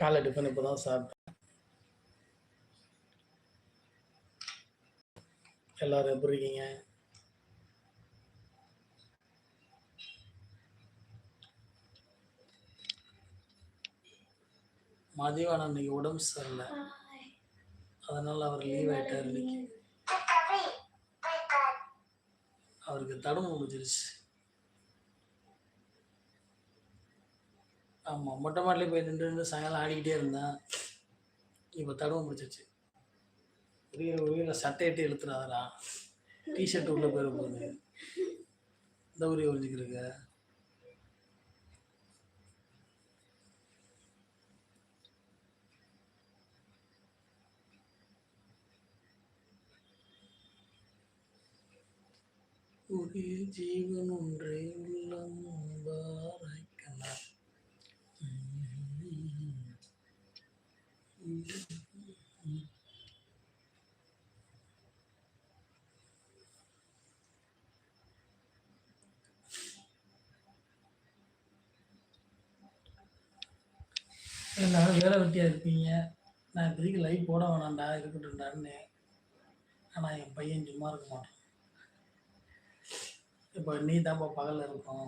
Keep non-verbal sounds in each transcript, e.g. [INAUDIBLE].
காலை டிஃபன் இப்போ தான் சாப்பிட்டேன் எல்லாரும் எப்படி இருக்கீங்க? மதியானம் இன்னைக்கு உடம்பு சரியில்லை. அதனால அவர் லீவ் ஆயிட்டார் இன்னைக்கு. அவருக்கு தடுமை முடிஞ்சிருச்சு. ஆமாம் மொட்டை மாட்டிலே போய் நின்று நின்று சாயங்காலம் ஆடிக்கிட்டே இருந்தேன். இப்போ தடவை முடிச்சிருச்சு உரிய சட்டை சட்டையிட்டு இழுத்துறாதரா டிஷர்ட் உள்ள போயிட போகுது இந்த உரிய ஒழிஞ்சிக்கிருக்க ஒரு ஜீவன் ஒன்றை உள்ளம் பாறை எல்லாரும் வேலை வெட்டியாக இருப்பீங்க. நான் இப்போதைக்கு லைவ் போட வேணாம்டா இருக்கட்டும்டான்னு. ஆனால் என் பையன் சும்மா இருக்க மாட்டான். இப்போ நீ தான்ப்பா பகலில் இருக்கும்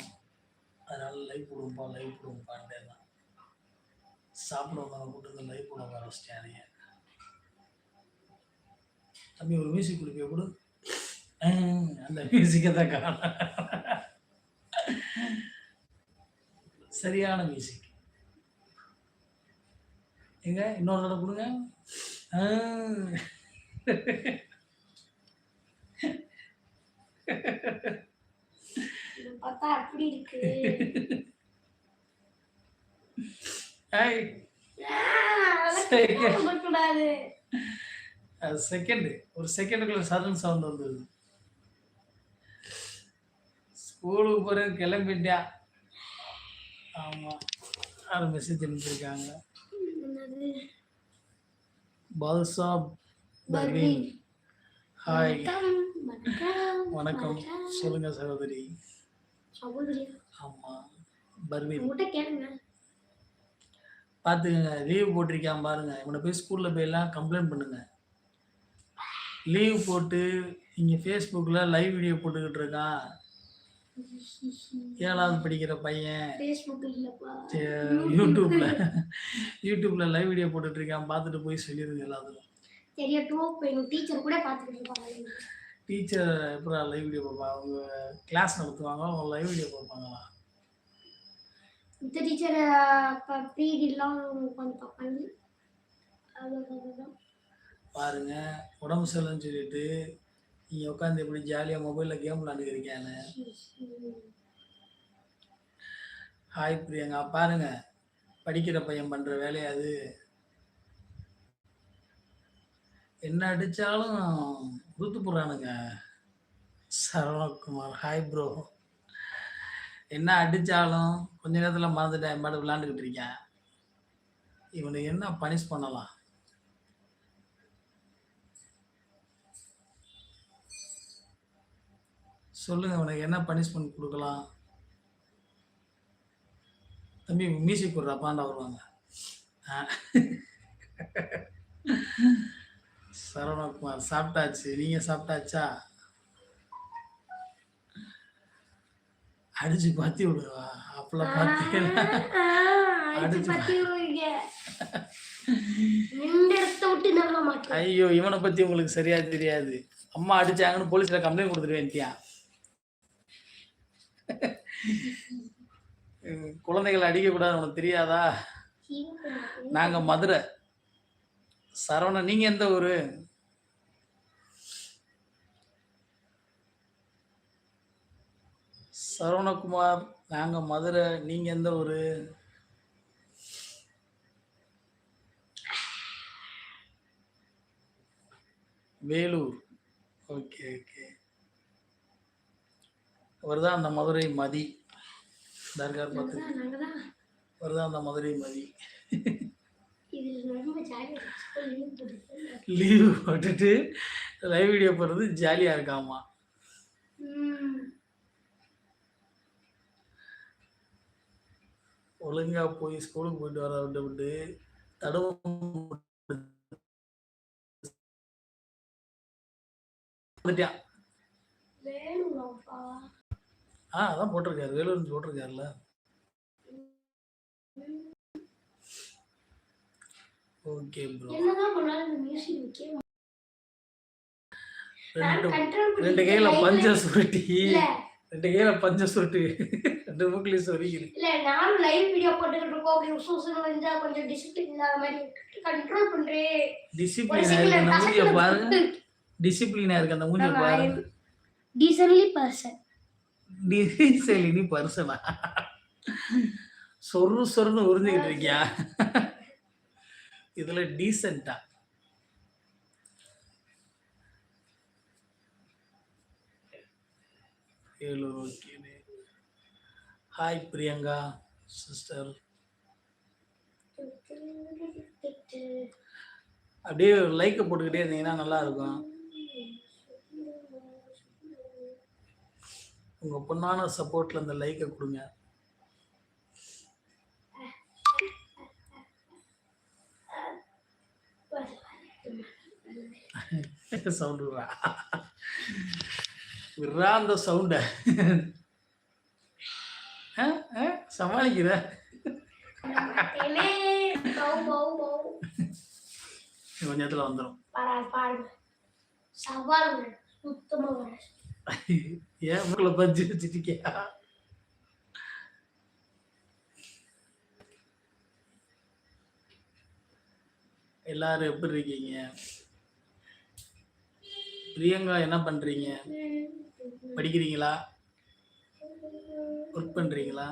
அதனால லைவ் போடுவோம்ப்பா லைவ் போடுவோம்ப்பான்ட்டே தான் சாப்பிட வந்தவங்க கூட்டு லைவ் போட ஆரம்பிச்சிட்டானுங்க தம்பி ஒரு மியூசிக் கொடுப்பிய கொடு? அந்த மியூசிக்கை தான் காண சரியான மியூசிக் எங்க இன்னொரு தடவை கொடுங்க. பார்த்தா அப்படி இருக்கு. அது செகண்ட் ஒரு செகண்டுக்குள்ள சடன் சவுண்ட் வந்தது ஸ்கூலுக்கு போகிற கிளம்பிட்டியா? ஆமாம் யாரும் மெசேஜ் அனுப்பியிருக்காங்க? பாதுஷா பர்வீன். ஹாய் வணக்கம், சொல்லுங்க சகோதரி? ஆமாம் பர்வீன். பார்த்துக்கங்க லீவ் போட்டிருக்கான் பாருங்க. இவனை போய் ஸ்கூலில் போய் எல்லாம் கம்ப்ளைண்ட் பண்ணுங்க. லீவ் போட்டு இங்கே ஃபேஸ்புக்கில் லைவ் வீடியோ போட்டுக்கிட்டு இருக்கான். ஏழாவது படிக்கிற பையன். யூடியூப்ல யூடியூப்ல லைவ் வீடியோ போட்டுட்டு இருக்கான். பார்த்துட்டு போய் சொல்லிருங்க எல்லாத்துக்கும். teacher கூட. டீச்சர் எப்படா லைவ் வீடியோ பார்ப்பாங்க அவங்க கிளாஸ் நடத்துவாங்க அவங்க லைவ் வீடியோ பார்ப்பாங்களா? இந்த டீச்சர் பீரியட்லாம் period பார்ப்பாங்க. பாருங்க உடம்பு சரியில்லைன்னு சொல்லிட்டு நீங்க உட்காந்து எப்படி ஜாலியா மொபைல்ல கேம் விளாண்டுக்கிறீங்கன்னு ஹாய் பிரியங்கா. பாருங்க படிக்கிற பையன் பண்ற வேலையா அது. என்ன அடிச்சாலும் உருத்து போடுறானுங்க. சரவணகுமார். ஹாய் ப்ரோ என்ன அடித்தாலும் கொஞ்ச நேரத்தில் மறந்துட்டேன் பாட்டு விளாண்டுக்கிட்டு இருக்கேன். இவனுக்கு என்ன பனிஷ் பண்ணலாம்? சொல்லுங்க உனக்கு என்ன பனிஷ்மெண்ட் கொடுக்கலாம்? தம்பி மியூசிக் கொடுறா பாண்டா வருவாங்க. சரவணகுமார் சாப்பிட்டாச்சு. நீங்க சாப்பிட்டாச்சா? அடிச்சு பத்தி விடுவா அப்பெல்லாம் பார்த்தீங்கன்னா அடிச்சு ஐயோ இவனை பத்தி உங்களுக்கு சரியா தெரியாது. அம்மா அடிச்சாங்கன்னு போலீஸ்ல கம்ப்ளைண்ட் கொடுத்துருவேன்ட்டியா குழந்தைகளை அடிக்க கூடாது உனக்கு தெரியாதா? நாங்க மதுரை. சரவணன் நீங்க எந்த ஊரு? சரவணகுமார் நாங்க மதுரை நீங்க எந்த ஊரு? வேலூர். Okay okay. அவர்தான் அந்த மதுரை மதி. தர்கார் பார்த்து. நாங்கதான். அவர்தான் அந்த மதுரை மதி. லீவ் போட்டுட்டு லைவ் வீடியோ போடுறது ஜாலியாக இருக்காமா? ஒழுங்கா போய் ஸ்கூலுக்கு போயிட்டு வர விட்டு வந்துட்டான். வேணுங்கப்பா ஆ அதான் போட்டிருக்காரு. வேலூர் போட்டிருக்காருல்ல ஓகே ப்ரோ ரெண்டு ரெண்டு கையில பஞ்ச சுருட்டி. ரெண்டு கையில பஞ்ச சுருட்டி ரெண்டு மூக்கிலையும் சொருகிது இல்ல நானும் லைவ் வீடியோ போட்டுக்கிட்டு இருக்கோம். அப்படி உசுன்னு வந்தா கொஞ்சம் டிசிப்ளின் இல்லாத மாதிரி கண்ட்ரோல் பண்றேன் டிசிப்ளினா இருக்கு. அந்த மூஞ்சிய பாருங்க. டிசிப்ளினா இருக்கு. அந்த மூஞ்சிய பாருங்க. டீசன்ட்லி பர்சன் டிசைலி நீ பர்சனா சொரு சொருன்னு உறிஞ்சிக்கிட்டு இருக்கியா? இதுல டீசெண்டா ஏழூர் ஓகே ஹாய் பிரியங்கா சிஸ்டர் அப்படியே லைக்கை போட்டுக்கிட்டே இருந்தீங்கன்னா நல்லா இருக்கும் உங்க பொண்ணான சப்போர்ட்ல இந்த லைக்கை கொடுங்க. [LAUGHS] [LAUGHS] சவுண்ட் விடுறா அந்த சவுண்ட சமாளிக்கிற. கொஞ்ச நேரத்துல வந்துடும் ஏன் மூக்கில் பஞ்சு வச்சுட்டிருக்கியா? எல்லாரும் எப்படி இருக்கீங்க? பிரியங்கா என்ன பண்றீங்க? படிக்கிறீங்களா? ஒர்க் பண்றீங்களா?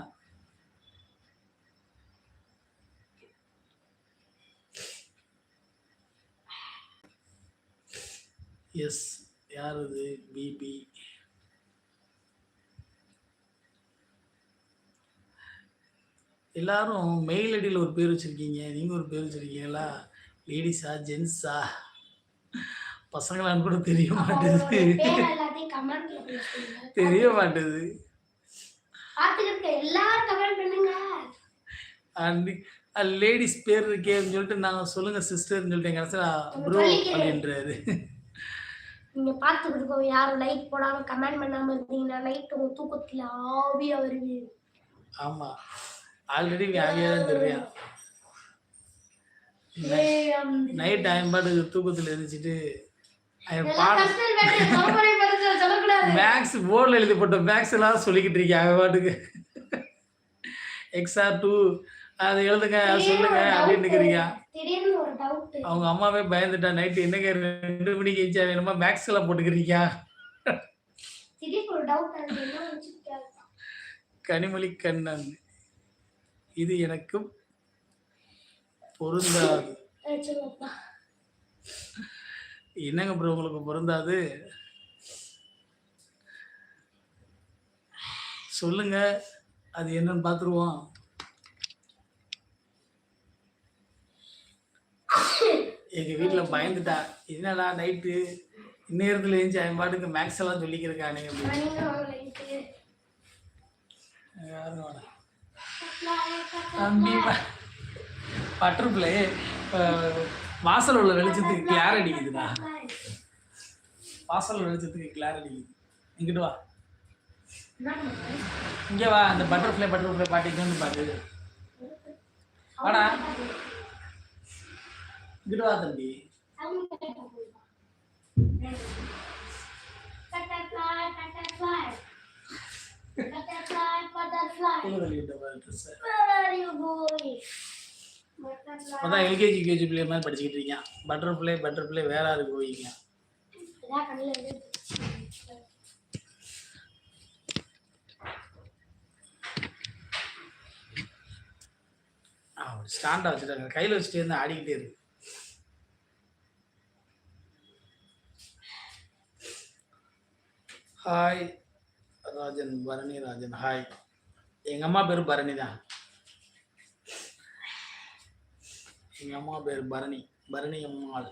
எஸ் யார் இது பிபி எல்லாரும் மெயில் ஐடியில் ஒரு பேர் வச்சுருக்கீங்க. நீங்கள் ஒரு பேர் வச்சுருக்கீங்களா? லேடிஸா ஜென்ஸா பசங்களான்னு கூட தெரிய மாட்டேது தெரிய மாட்டேது லேடிஸ் பேர் இருக்கேன்னு சொல்லிட்டு நான் சொல்லுங்க சிஸ்டர்னு சொல்லிட்டு கடைசியில் ப்ரோ அப்படின்றாரு. நீங்க பாத்துக்கிட்டு இருக்கோம் யாரும் லைக் போடாம கமெண்ட் பண்ணாம இருந்தீங்கன்னா நைட் உங்க தூக்கத்துல ஆவியா வருவீங்க ஆமா. ஆல்ரெடி வியாதியாக தான் தெரியும் ஏய், அந்த- நைட் ஆயம்பாடு தூக்கத்தில் இருந்துச்சுட்டு மேக்ஸ் போர்டில் எழுதி போட்ட மேக்ஸ் எல்லாம் சொல்லிக்கிட்டு இருக்கேன் அவன் பாட்டுக்கு. எக்ஸா டூ அதை எழுதுங்க சொல்லுங்க அப்படின்னு இருக்கிறீங்க அவங்க அம்மாவே பயந்துட்டா நைட்டு என்னங்க ரெண்டு மணிக்கு எச்சா வேணுமா? மேக்ஸ் எல்லாம் போட்டுக்கிறீங்க. கனிமொழி கண்ணன் இது எனக்கு பொருந்தாது. என்னங்க ப்ரோ உங்களுக்கு பொருந்தாது சொல்லுங்க அது என்னன்னு பார்த்துருவோம் எங்க வீட்டுல பயந்துட்டா என்னடா நைட்டு இந்நேரத்துல எழுந்துச்சு அவன் பாட்டுக்கு மேக்ஸ் எல்லாம் வேணாம். தம்பி பட்டர்ஃப்ளை வாசல் உள்ள வெளிச்சத்துக்கு கிளார் அடிக்குதுடா. வாசல் வெளிச்சத்துக்கு கிளார் அடிக்குது. இங்கிட்டு வா? இங்க வா அந்த பட்டர்ஃப்ளை பட்டர்ஃப்ளை பாட்டிக்கு வந்து பாட்டு வாடா. இங்கிட்டு வா தம்பி. Where are you going? அதான் எல்கேஜி யூகேஜி பிள்ளை மாதிரி படிச்சுக்கிட்டு இருக்கேன். பட்டர்ஃப்ளை பட்டர்ஃப்ளை வேற கண்ணுல இருந்து. ஸ்டாண்டா வச்சுட்டாங்க. கையில் வச்சுட்டே இருந்து ஆடிக்கிட்டே இருக்கு. ஹாய் ராஜன் பரணி ராஜன். ஹாய் எங்க அம்மா பேர் பரணி தான் எங்கள் அம்மா பேர் பரணி. பரணி அம்மாள்.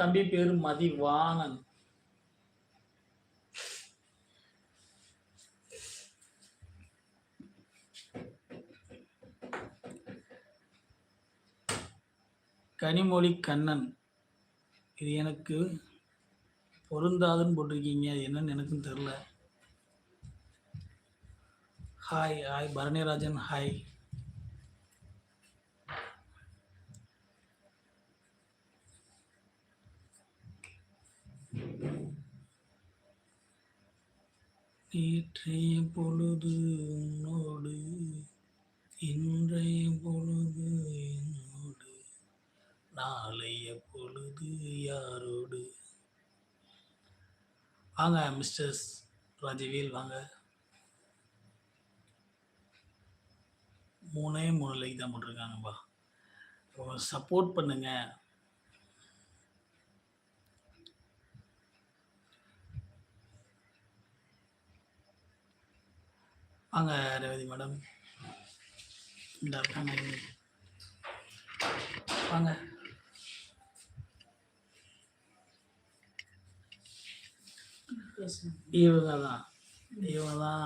தம்பி பேர் மதிவானன் கனிமொழி கண்ணன். இது எனக்கு பொருந்தாதுன்னு போட்டிருக்கீங்க. அது என்னன்னு எனக்கும் தெரில ஹாய் ஹாய் பரணிராஜன் ஹாய் நேற்றைய பொழுது உன்னோடு இன்றைய பொழுது என்னோடு நாளைய பொழுது யாரோடு? வாங்க மிஸ்டர்ஸ் ராஜவேல் வாங்க. மூணே மூணு லைக் தான் போட்டிருக்காங்கப்பா. சப்போர்ட் பண்ணுங்க. வாங்க ரேவதி மேடம் வாங்க. இவங்க தான். இவங்க தான்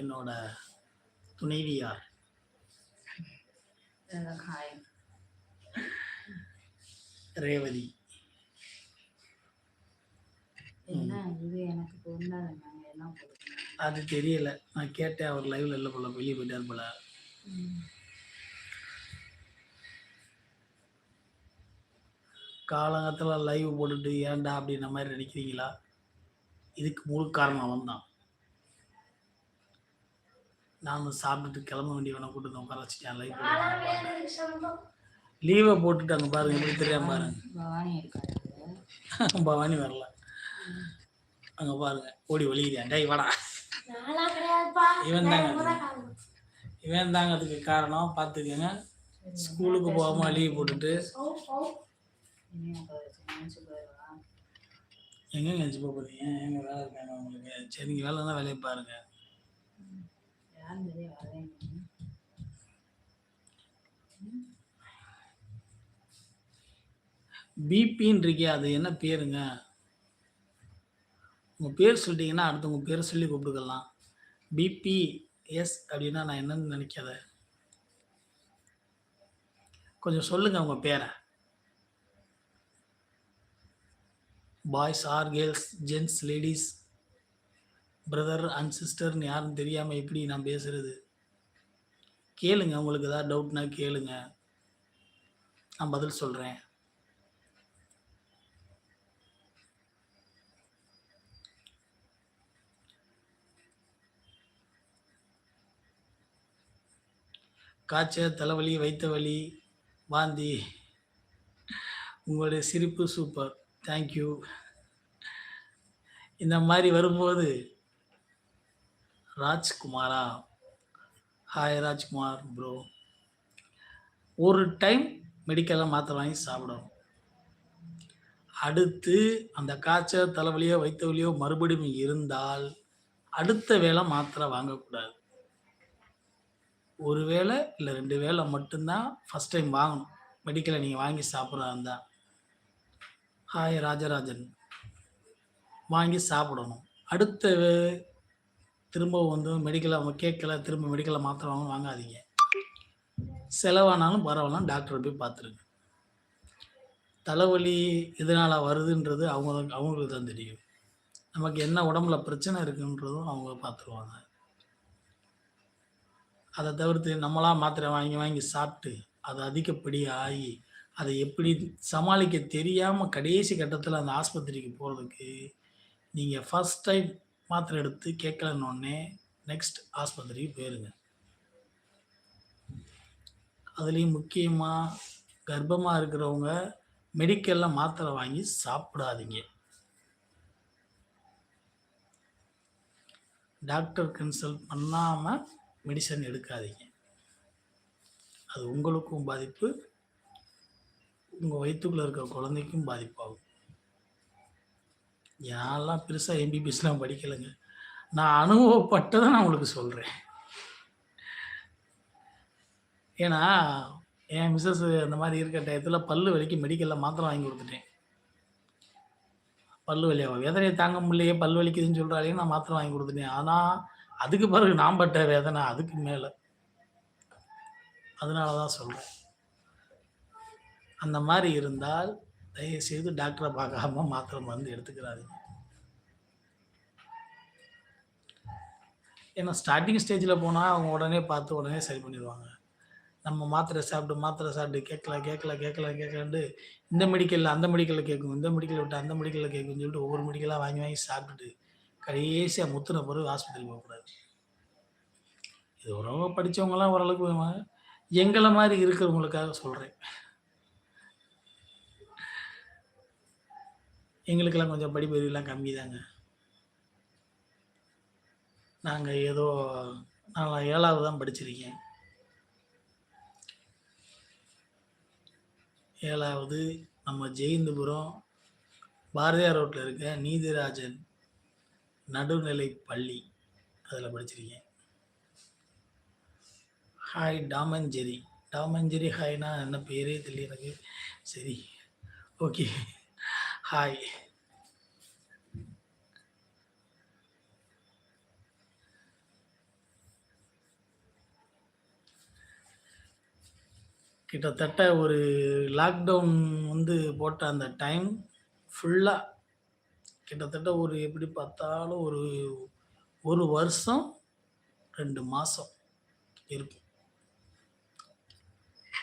என்னோட துணைவியார். ரேவதி என்ன இது எனக்கு பொருந்தாது நாங்கள் என்ன கொடுக்கணும் அது தெரியல. நான் கேட்டேன் அவர் லைவ்ல இல்லை போல வெளியே போயிட்டார் போல. காலங்கத்தில் லைவ் போட்டுட்டு ஏன்டா? அப்படின்ற மாதிரி நினைக்கிறீங்களா இதுக்கு முழு காரணம் அவன் தான் நானும் சாப்பிட்டுட்டு கிளம்ப வேண்டியவனை கூட்டு வந்து உட்கார வச்சுட்டேன் சம்பளம் லீவை போட்டுட்டு அங்கே பாருங்க எப்படி தெரியாம பாருங்க. பவானி இருக்காரு பவானி வரல. அங்கே பாருங்க ஓடி ஒளிக்கிறேன் டேய் வாடா. இவன் தாங்க. இவன் தாங்க அதுக்கு காரணம். பார்த்துக்கங்க. ஸ்கூலுக்கு போகாமல் லீவ் போட்டுட்டு. எங்கே நினச்சி போக போகிறீங்க எங்கே வேலை இருக்காங்க உங்களுக்கு? சரி நீங்கள் வேலை தான் வேலையை பாருங்க. யாரும் வரேன் பிபின்னு இருக்கே அது என்ன பேருங்க? உங்கள் பேர் சொல்லிட்டீங்கன்னா அடுத்து உங்கள் பேரை சொல்லி கூப்பிட்டுக்கலாம். பிபி எஸ் அப்படின்னா நான் என்னன்னு நினைக்காத. கொஞ்சம் சொல்லுங்கள் உங்கள் பேரை. Boys or girls gents ladies brother and சிஸ்டர்னு யாருன்னு தெரியாமல் எப்படி நான் பேசுகிறது கேளுங்க உங்களுக்கு ஏதாவது டவுட்னா கேளுங்க. நான் பதில் சொல்கிறேன் காய்ச்சல் தலைவலி வைத்த வலி வாந்தி. உங்களுடைய சிரிப்பு சூப்பர் தேங்க்யூ இந்த மாதிரி வரும்போது ராஜ்குமாரா? ஹாய் ராஜ்குமார் ப்ரோ ஒரு டைம் மெடிக்கலில் மாத்திரை வாங்கி சாப்பிடணும். அடுத்து அந்த காய்ச்சல் தலைவலியோ வைத்த வலியோ மறுபடியும் இருந்தால் அடுத்த வேலை மாத்திரை வாங்கக்கூடாது. ஒரு வேளை இல்லை ரெண்டு வேளை மட்டும்தான் ஃபஸ்ட் டைம் வாங்கணும். மெடிக்கலை நீங்கள் வாங்கி சாப்பிட்றதா இருந்தால் ஹாய் ராஜராஜன். வாங்கி சாப்பிடணும். அடுத்த திரும்பவும் திரும்ப வந்து மெடிக்கலை அவங்க கேட்கல திரும்ப மெடிக்கலை மாத்திரை வாங்க வாங்காதீங்க. செலவானாலும் பரவாயில்ல டாக்டரை போய் பார்த்துருங்க. தலைவலி இதனால் வருதுன்றது அவங்க அவங்களுக்கு தான் தெரியும். நமக்கு என்ன உடம்புல பிரச்சனை இருக்குன்றதும் அவங்க பார்த்துருவாங்க. அதை தவிர்த்து நம்மளாக மாத்திரை வாங்கி வாங்கி சாப்பிட்டு அது அதிகப்படி ஆகி அதை எப்படி சமாளிக்க தெரியாமல் கடைசி கட்டத்தில் அந்த ஆஸ்பத்திரிக்கு போகிறதுக்கு நீங்கள் ஃபஸ்ட் டைம் மாத்திரை எடுத்து கேட்கலன்னொடனே நெக்ஸ்ட் ஆஸ்பத்திரிக்கு போயிருங்க. அதுலேயும் முக்கியமாக கர்ப்பமாக இருக்கிறவங்க மெடிக்கலில் மாத்திரை வாங்கி சாப்பிடாதீங்க. டாக்டர் கன்சல்ட் பண்ணாமல் மெடிசன் எடுக்காதீங்க. அது உங்களுக்கும் பாதிப்பு உங்கள் வயிற்றுக்குள்ளே இருக்க குழந்தைக்கும் பாதிப்பாகும். யாரெல்லாம் பெருசாக எம்பிபிஎஸ்லாம் படிக்கலைங்க நான் அனுபவப்பட்டதை நான் உங்களுக்கு சொல்கிறேன் ஏன்னா என் மிஸ்ஸஸ் அந்த மாதிரி இருக்க டயத்தில் பல்லு வலிக்கு மெடிக்கலில் மாத்திரம் வாங்கி கொடுத்துட்டேன். பல்லு வலி அவள் வேதனையை தாங்க முடியலையே பல் வலிக்குதுன்னு சொல்கிறாலே நான் மாத்திரை வாங்கி கொடுத்துட்டேன். ஆனால் அதுக்கு பிறகு நான் பட்ட வேதனை அதுக்கு மேலே. அதனால தான் சொல்கிறேன் அந்த மாதிரி இருந்தால் தயவுசெய்து டாக்டரை பார்க்காம மாத்திரை மருந்து எடுத்துக்கிறாதீங்க. ஏன்னா ஸ்டார்டிங் ஸ்டேஜில் போனால் அவங்க உடனே பார்த்து உடனே சரி பண்ணிடுவாங்க. நம்ம மாத்திரை சாப்பிட்டு மாத்திரை சாப்பிட்டு கேட்கல கேட்கல கேட்கல கேட்கலன்ட்டு இந்த மெடிக்கலில் அந்த மெடிக்கலில் கேட்கும் இந்த மெடிக்கலை விட்டு அந்த மெடிக்கலில் கேட்கும்னு சொல்லிட்டு ஒவ்வொரு மெடிக்கலாக வாங்கி வாங்கி சாப்பிட்டுட்டு கடைசியாக முத்துன பிறகு ஹாஸ்பிட்டல் போகக்கூடாது. இது ஓரளவு படித்தவங்களாம் ஓரளவுக்கு எங்களை மாதிரி இருக்கிறவங்களுக்காக சொல்கிறேன் எங்களுக்கெல்லாம் கொஞ்சம் படிப்பறிவுலாம் கம்மி தாங்க. நாங்கள் ஏதோ நான் ஏழாவது தான் படிச்சிருக்கேன். ஏழாவது நம்ம ஜெயந்தபுரம் பாரதியார் ரோட்டில் இருக்க நீதிராஜன் நடுநிலை பள்ளி அதில் படிச்சிருக்கேன். ஹாய் டாமஞ்சேரி டாமஞ்சேரி ஹாய்னா என்ன பேரே தெரியல எனக்கு சரி ஓகே ஹாய் கிட்டத்தட்ட ஒரு லாக்டவுன் வந்து போட்ட அந்த டைம் ஃபுல்லாக கிட்டத்தட்ட ஒரு எப்படி பார்த்தாலும் ஒரு ஒரு வருஷம் ரெண்டு மாதம் இருக்கும்.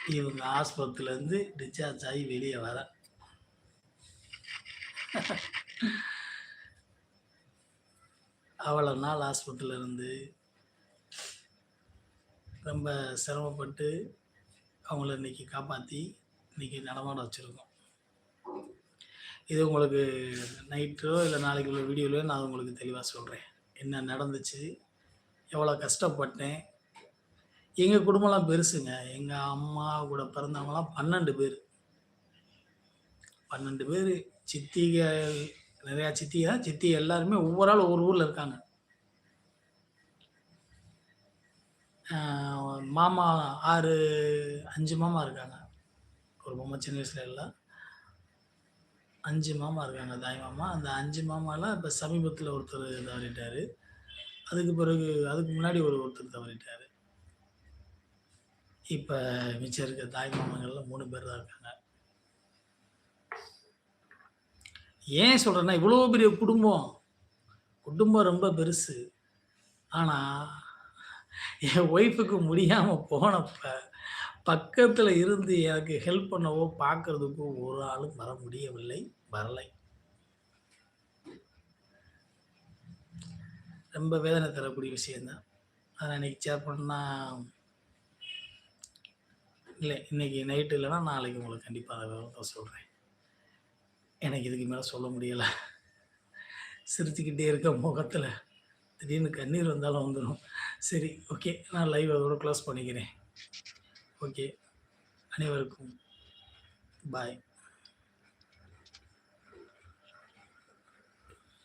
இவங்க ஆஸ்பத்திரியிலேருந்து டிஸ்சார்ஜ் ஆகி வெளியே வரேன் அவ்வளோ நாள் ஹாஸ்பிட்டலில் இருந்து ரொம்ப சிரமப்பட்டு அவங்கள இன்னைக்கு காப்பாற்றி இன்னைக்கு நடமாட வச்சுருக்கோம். இது உங்களுக்கு நைட்டோ இல்லை நாளைக்கு உள்ள வீடியோலையோ நான் உங்களுக்கு தெளிவாக சொல்கிறேன் என்ன நடந்துச்சு எவ்வளோ கஷ்டப்பட்டேன் எங்கள் குடும்பம்லாம் பெருசுங்க. எங்கள் அம்மா கூட பிறந்தவங்களாம் பன்னெண்டு பேர். பன்னெண்டு பேர் சித்திகள் நிறையா சித்தியா சித்தி எல்லாருமே ஒவ்வொரு ஆள் ஒவ்வொரு ஊரில் இருக்காங்க. மாமா ஆறு அஞ்சு மாமா இருக்காங்க. ஒரு மாமா சின்ன வயசுல எல்லாம் அஞ்சு மாமா இருக்காங்க தாய் மாமா. அந்த அஞ்சு மாமாலாம் இப்போ சமீபத்தில் ஒருத்தர் தவறிட்டார். அதுக்கு பிறகு அதுக்கு முன்னாடி ஒரு ஒருத்தர் தவறிட்டார். இப்போ மிச்சம் இருக்க தாய் மாமங்கள்ல மூணு பேர் தான் இருக்காங்க. ஏன் சொல்கிறேன்னா இவ்வளோ பெரிய குடும்பம் குடும்பம் ரொம்ப பெருசு. ஆனால் என் ஒய்ஃபுக்கு முடியாமல் போனப்போ பக்கத்தில் இருந்து எனக்கு ஹெல்ப் பண்ணவோ பார்க்கறதுக்கோ ஒரு ஆளும் வர முடியவில்லை வரலை. ரொம்ப வேதனை தரக்கூடிய விஷயந்தான் அதை இன்னைக்கு ஷேர் பண்ணால் இல்லை இன்னைக்கு நைட்டு இல்லைன்னா நாளைக்கு உங்களுக்கு கண்டிப்பாக அதை சொல்கிறேன் எனக்கு இதுக்கு மேலே சொல்ல முடியலை. சிரிச்சுக்கிட்டே இருக்க முகத்தில். திடீர்னு கண்ணீர் வந்தாலும் வந்துடும் சரி ஓகே நான் லைவ் அதோட க்ளோஸ் பண்ணிக்கிறேன். ஓகே அனைவருக்கும் பாய்